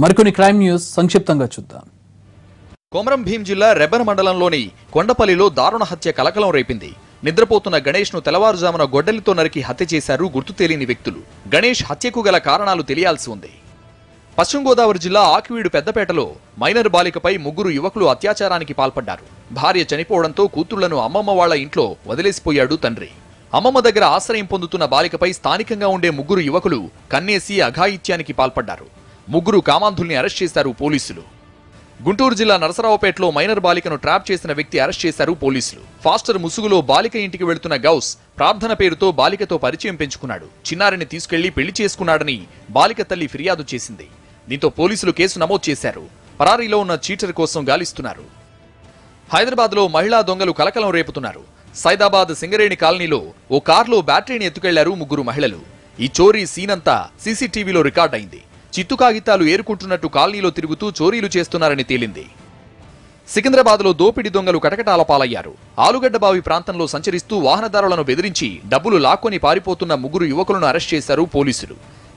మరికొన్ని crime news సంక్షిప్తంగా చూద్దాం. కొమరం భీం జిల్లా రెబ్బన మండలంలోని కొండపల్లిలో దారుణ హత్య కలకలం రేపింది. నిద్రపోతున్న గణేష్ను తెల్లవారుజామున గొడ్డలితో నరికి హత్య చేశారు గుర్తు తెలియని వ్యక్తులు. గణేష్ హత్యకు గల కారణాలు తెలియాల్సి ఉంది. పశ్చిమ గోదావరి జిల్లా ఆకివీడు పెద్దపేటలో మైనర్ బాలికపై ముగ్గురు యువకులు అత్యాచారానికి పాల్పడ్డారు. భార్య చనిపోవడంతో కూతుళ్ళను అమ్మమ్మ వాళ్ళ ఇంట్లో వదిలేసిపోయాడు తండ్రి. అమ్మమ్మ దగ్గర ఆశ్రయం పొందుతున్న బాలికపై స్థానికంగా ఉండే ముగ్గురు యువకులు కన్నేసి అఘాయిత్యానికి పాల్పడ్డారు. ముగ్గురు కామాంధుల్ని అరెస్ట్ చేశారు పోలీసులు. గుంటూరు జిల్లా నరసరావుపేటలో మైనర్ బాలికను ట్రాప్ చేసిన వ్యక్తి అరెస్ట్ చేశారు పోలీసులు. ఫాస్టర్ ముసుగులో బాలిక ఇంటికి వెళుతున్న గౌస్ ప్రార్థన పేరుతో బాలికతో పరిచయం పెంచుకున్నాడు. చిన్నారిని తీసుకెళ్ళి పెళ్ళి చేసుకున్నాడని బాలిక తల్లి ఫిర్యాదు చేసింది. దీంతో పోలీసులు కేసు నమోదు చేశారు. పరారీలో ఉన్న చీటర్ కోసం గాలిస్తున్నారు. హైదరాబాద్లో మహిళా దొంగలు కలకలం రేపుతున్నారు. సైదాబాద్ సింగరేణి కాలనీలో ఓ కార్లో బ్యాటరీని ఎత్తుకెళ్ళారు ముగ్గురు మహిళలు. ఈ చోరీ సీనంతా సీసీటీవీలో రికార్డ్ అయింది చిత్తు కాగితాలు ఏరుకుంటున్నట్టు కాలనీలో తిరుగుతూ చోరీలు చేస్తున్నారని తేలింది. సికింద్రాబాద్లో దోపిడీ దొంగలు కటకటాల పాలయ్యారు. ఆలుగడ్డ బావి ప్రాంతంలో సంచరిస్తూ వాహనదారులను బెదిరించి డబ్బులు లాక్కొని పారిపోతున్న ముగ్గురు యువకులను అరెస్ట్ చేశారు పోలీసులు.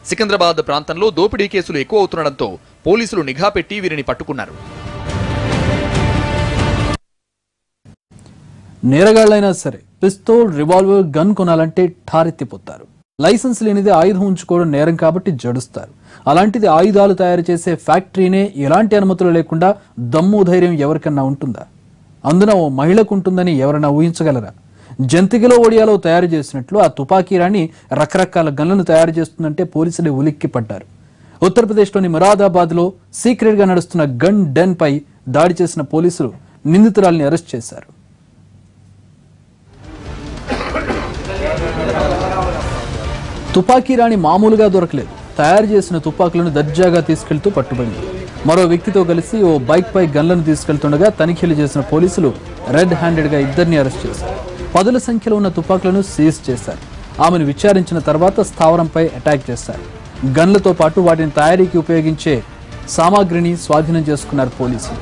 సికింద్రాబాద్ ప్రాంతంలో దోపిడీ కేసులు ఎక్కువ అవుతుండటంతో పోలీసులు నిఘా పెట్టి వీరిని పట్టుకున్నారు. నేరగాళ్ళైనా సరే పిస్తోల్ రివాల్వర్ గన్ కొనాలంటే ఠారెత్తిపోతారు. లైసెన్స్ లేనిది ఆయుధం ఉంచుకోవడం నేరం కాబట్టి జడుస్తారు. అలాంటిది ఆయుధాలు తయారు చేసే ఫ్యాక్టరీనే ఎలాంటి అనుమతులు లేకుండా దమ్ము ధైర్యం ఎవరికన్నా ఉంటుందా? అందున ఓ మహిళకు ఉంటుందని ఎవరైనా ఊహించగలరా? జంతికలో ఒడియాలో తయారు చేసినట్లు ఆ తుపాకీ రాణి రకరకాల గన్లను తయారు చేస్తుందంటే పోలీసులు ఉలిక్కి పడ్డారు. ఉత్తరప్రదేశ్లోని మురాదాబాద్లో సీక్రెట్గా నడుస్తున్న గన్ డెన్ పై దాడి చేసిన పోలీసులు నిందితురాల్ని అరెస్ట్ చేశారు. తుపాకీ రాణి మామూలుగా దొరకలేదు. తయారు చేసిన తుపాకులను దర్జాగా తీసుకెళ్తూ పట్టుబడింది. మరో వ్యక్తితో కలిసి ఓ బైక్పై గన్లను తీసుకెళ్తుండగా తనిఖీలు చేసిన పోలీసులు రెడ్ హ్యాండెడ్గా ఇద్దరిని అరెస్ట్ చేశారు. పదుల సంఖ్యలో ఉన్న తుపాకులను సీజ్ చేశారు. ఆమెను విచారించిన తర్వాత స్థావరంపై అటాక్ చేశారు. గన్లతో పాటు వాటిని తయారీకి ఉపయోగించే సామాగ్రిని స్వాధీనం చేసుకున్నారు పోలీసులు.